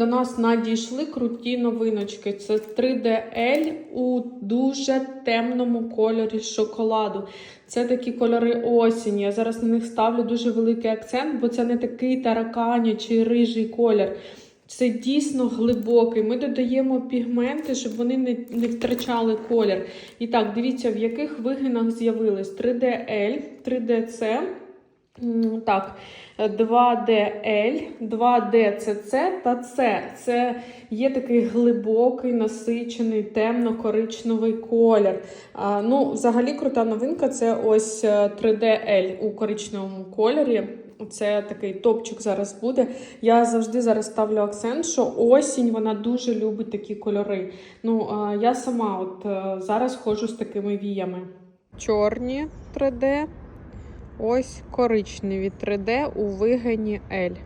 До нас надійшли круті новиночки. Це 3DL у дуже темному кольорі шоколаду. Це такі кольори осінь. Я зараз на них ставлю дуже великий акцент, бо це не такий тараканячий рижий колір. Це дійсно глибокий. Ми додаємо пігменти, щоб вони не, не втрачали колір. І так, дивіться, в яких вигинах з'явились 3DL, 3DC. Так, 2DL, 2DCC та C. Це є такий глибокий, насичений, темно-коричневий колір. А, ну, взагалі крута новинка це ось е, 3DL у коричневому кольорі. Це такий топчик зараз буде. Я завжди зараз ставлю акцент, що осінь вона дуже любить такі кольори. Ну, а, я сама от е, зараз ходжу з такими віями. Чорні 3D. Ось коричневі 3D у вигині L.